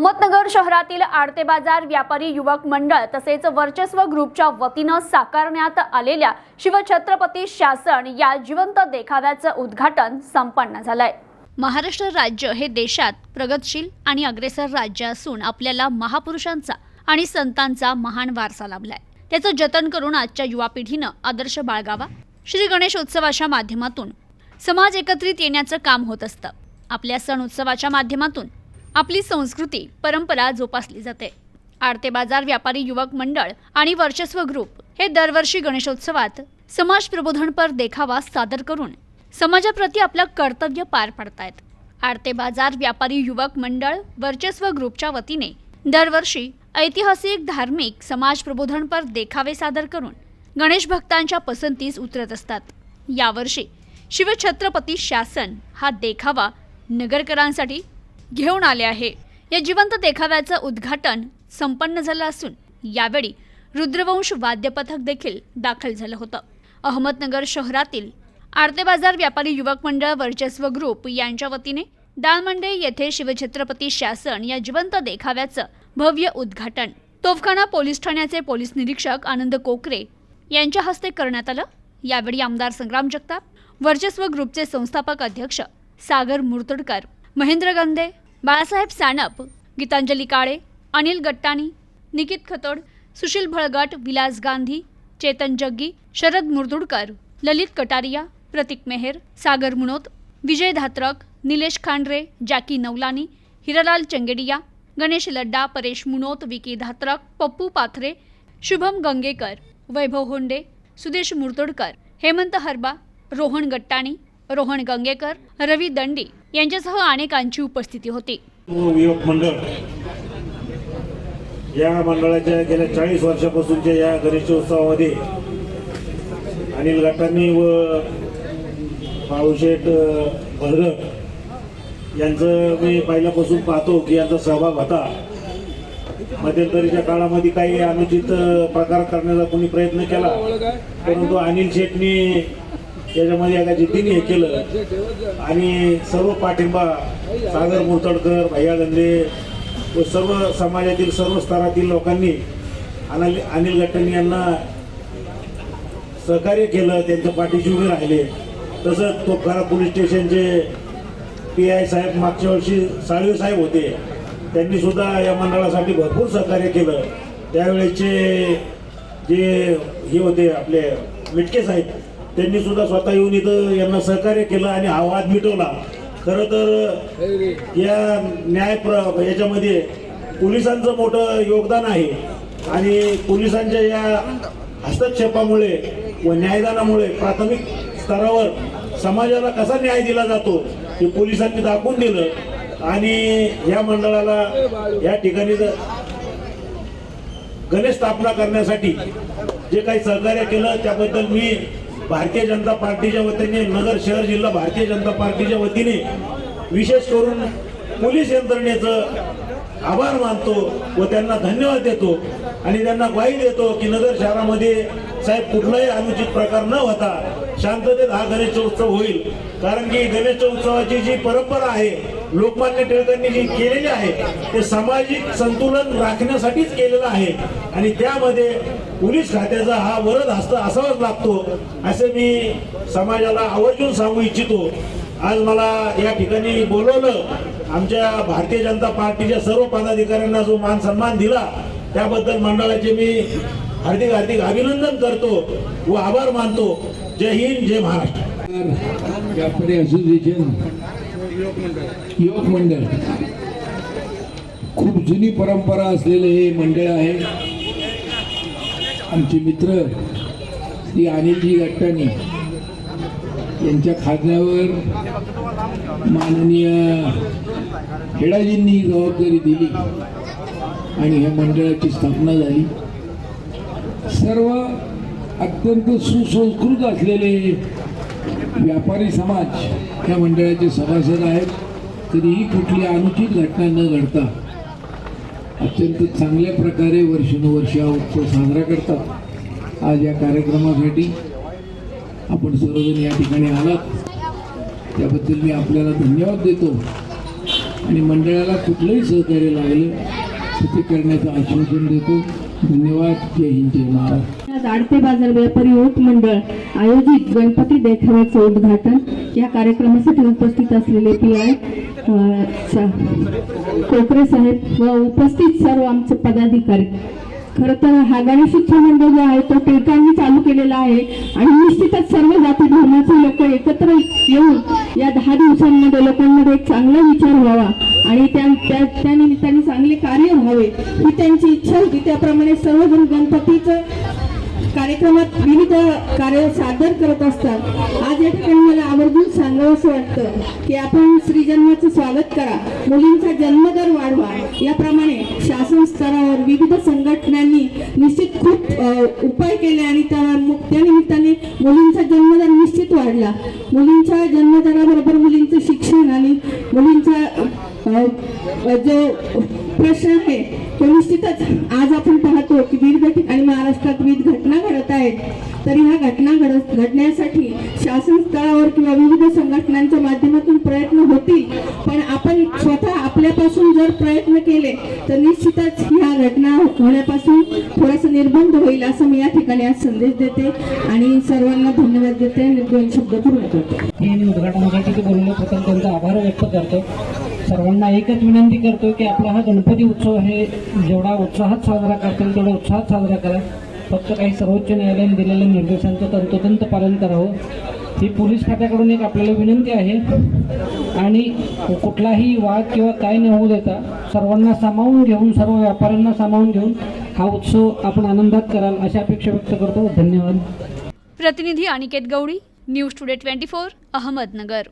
अहमदनगर शहरातील आडते बाजार व्यापारी युवक मंडळ तसेच वर्चस्व ग्रुपच्या वतीनं साकारण्यात आलेल्या शिवछत्रपती शासन या जिवंत देखाव्याचं उद्घाटन संपन्न झालंय. महाराष्ट्र राज्य हे देशात प्रगतशील आणि अग्रेसर राज्य असून आपल्याला महापुरुषांचा आणि संतांचा महान वारसा लाभलाय. त्याचं जतन करून आजच्या युवा पिढीनं आदर्श बाळगावा. श्री गणेशोत्सवाच्या माध्यमातून समाज एकत्रित येण्याचं काम होत असतं. आपल्या सण उत्सवाच्या माध्यमातून आपली संस्कृती परंपरा जोपासली जाते. आडते बाजार व्यापारी युवक मंडळ आणि वर्चस्व ग्रुप हे दरवर्षी गणेशोत्सवात समाज प्रबोधनपर देखावा सादर करून समाजाप्रती आपलं कर्तव्य पार पाडतायत. आडते बाजार व्यापारी युवक मंडळ वर्चस्व ग्रुपच्या वतीने दरवर्षी ऐतिहासिक धार्मिक समाज प्रबोधनपर देखावे सादर करून गणेश भक्तांच्या पसंतीस उतरत असतात. यावर्षी शिवछत्रपती शासन हा देखावा नगरकरांसाठी घेऊन आले आहे. या जिवंत देखाव्याचं उद्घाटन संपन्न झालं असून यावेळी रुद्रवंश वाद्यपथक देखील दाखल झालं होतं. अहमदनगर शहरातील आरते बाजार व्यापारी युवक मंडळ वर्चस्व ग्रुप यांच्या वतीने दाळमंडे येथे शिवछत्रपती शासन या जिवंत देखाव्याचं भव्य उद्घाटन तोफखाना पोलीस ठाण्याचे पोलीस निरीक्षक आनंद कोकरे यांच्या हस्ते करण्यात आलं. यावेळी आमदार संग्राम जगताप वर्चस्व ग्रुपचे संस्थापक अध्यक्ष सागर मुर्तडकर महेंद्र गंदे बाळासाहेब सानप गीतांजली काळे अनिल गट्टाणी निकित खतोड सुशील भळगट विलास गांधी चेतन जग्गी शरद मुरदुडकर ललित कटारिया प्रतीक मेहेर सागर मुनोत विजय धात्रक निलेश खांडरे जॅकी नवलानी हिरालाल चंगेडिया गणेश लड्डा परेश मुनोत विकी धात्रक पप्पू पाथरे शुभम गंगेकर वैभव होंडे सुदेश मुर्तोडकर हेमंत हरबा रोहन गट्टाणी रोहन गंगेकर रवी दंडी यांच्यासह अनेकांची उपस्थिती होती. हो, युवक मंडळ. या मंडळाच्या गेल्या चाळीस वर्षापासूनच्या या गणेशोत्सवामध्ये अनिल गटांनी व पावशेठ भरगट यांचं मी पहिल्यापासून पाहतो की यांचा सहभाग होता. मध्यंतरीच्या काळामध्ये काही अनुचित प्रकार करण्याचा कोणी प्रयत्न केला परंतु अनिल शेठनी त्याच्यामध्ये एका जिद्दीने हे केलं आणि सर्व पाठिंबा सागर मुरतडकर भैया गंदे व सर्व समाजातील सर्व स्तरातील लोकांनी अनिल अनिल गट्टनी यांना सहकार्य केलं त्यांच्या पाठीशी उभे राहिले. तसंच तोफखाना पोलीस स्टेशनचे पी आय साहेब मागच्या वर्षी साळवे साहेब होते. त्यांनी सुद्धा या मंडळासाठी भरपूर सहकार्य केलं. त्यावेळेचे जे हे होते आपले मिटके साहेब त्यांनी सुद्धा स्वतः येऊन इथं यांना सहकार्य केलं आणि हा वाद मिटवला. खरं तर या न्याय प्र याच्यामध्ये पोलिसांचं मोठं योगदान आहे. आणि पोलिसांच्या या हस्तक्षेपामुळे व न्यायदानामुळे प्राथमिक स्तरावर समाजाला कसा न्याय दिला जातो हे पोलिसांनी दाखवून दिलं. आणि या मंडळाला या ठिकाणी गणेश स्थापना करण्यासाठी जे काही सहकार्य केलं त्याबद्दल मी भारतीय जनता पार्टीच्या वतीने नगर शहर जिल्हा भारतीय जनता पार्टीच्या वतीने विशेष करून पोलीस यंत्रणेचं आभार मानतो व त्यांना धन्यवाद देतो आणि त्यांना ग्वाही देतो की नगर शहरामध्ये साहेब कुठलाही अनुचित प्रकार न होता शांततेत हा गणेशोत्सव होईल. कारण की गणेशोत्सवाची जी परंपरा आहे लोकमान्य टिळकांनी जी केलेली आहे ते सामाजिक संतुलन राखण्यासाठीच केलेलं आहे. आणि त्यामध्ये पोलीस खात्याचा हा वरद हस्त असावाच लागतो असे मी समाजाला आवर्जून सांगू इच्छितो. आज मला या ठिकाणी बोलवलं आमच्या भारतीय जनता पार्टीच्या सर्व पदाधिकाऱ्यांना जो मान सन्मान दिला त्याबद्दल मंडळाचे मी हार्दिक हार्दिक अभिनंदन करतो व आभार मानतो. जय हिंद जय महाराष्ट्र. युवक मंडळ. खूप जुनी परंपरा असलेले हे मंडळ आहे. आमचे मित्र श्री अनिलजी गट्टानी यांच्या खात्यावर माननीय खेडाजींनी जबाबदारी दिली आणि ह्या मंडळाची स्थापना झाली. सर्व अत्यंत सुसंस्कृत असलेले व्यापारी समाज या मंडळाचे सभासद आहेत. तरीही कुठली अनुचित घटना न घडता अत्यंत चांगल्या प्रकारे वर्षानुवर्ष हा उत्सव साजरा करतात. आज या कार्यक्रमासाठी आपण सर्वजण या ठिकाणी आलात. त्याबद्दल मी आपल्याला धन्यवाद देतो. आणि मंडळाला कुठलंही सहकार्य लागलं तर ते करण्याचं आश्वासन देतो. धन्यवाद. जय हिंद जय महाराष्ट्र. आडते बाजार व्यापारी युवक मंडळ आयोजित गणपती देखाव्याचं उद्घाटन. या कार्यक्रमासाठी उपस्थित असलेले पी आय कोकरे साहेब व उपस्थित सर्व आमचे पदाधिकारी. खरं तर हा गणेशोत्सव मंडळ जो आहे तो टिळकांनी चालू केलेला आहे आणि निश्चितच सर्व जाती धर्माचे लोक एकत्र येऊन या दहा दिवसांमध्ये लोकांमध्ये एक चांगला विचार व्हावा आणि त्या त्या त्या निमित्ताने चांगले कार्य व्हावे ही त्यांची इच्छा होती. त्याप्रमाणे सर्वजण गणपतीचं कार्यक्रमात विविध कार्य सादर करत असतात. आज या ठिकाणी मला आवर्जून सांगावं असं वाटतं की आपण श्रीजन्माचं स्वागत करा. मुलींचा जन्मदर वाढवा. याप्रमाणे शासन स्तरावर विविध संघटनांनी निश्चित खूप उपाय केले आणि त्या त्या मुलींचा जन्मदर निश्चित वाढला. मुलींच्या जन्मदराबरोबर मुलींचं शिक्षण आणि मुलींचा जो प्रश्न आहे तो निश्चितच आज आपण पाहतो की विविध ठिकाणी महाराष्ट्रात विविध घटना आहेत. तरी ह्या घटना घडत घडण्यासाठी शासन स्तरावर किंवा विविध संघटनांच्या माध्यमातून प्रयत्न होतील. पण आपण स्वतः आपल्यापासून जर प्रयत्न केले तर निश्चितच ह्या घटना होण्यापासून थोडासा निर्बंध होईल असं मी या ठिकाणी आज संदेश देते. आणि सर्वांना धन्यवाद देते आणि दोन शब्द पूर्ण करते. मी उद्घाटनासाठी ते बोललो प्रथम त्यांचा आभार व्यक्त करतो. सर्वांना एकच विनंती करतो की आपला हा गणपती उत्सव हे जेवढा उत्साहात साजरा करतील तेवढा उत्साहात साजरा करा. फक्त काही सर्वोच्च न्यायालयाने दिलेल्या निर्देशांचं तंतोतंत पालन करावं. ही पोलीस खात्याकडून एक आपल्याला विनंती आहे. आणि कुठलाही वाद किंवा काय न होऊ देता सर्वांना सामावून घेऊन सर्व व्यापाऱ्यांना सामावून घेऊन हा उत्सव आपण आनंदात कराल अशी अपेक्षा व्यक्त करतो. धन्यवाद. प्रतिनिधी Aniket Gaudi news today twenty four Ahmednagar.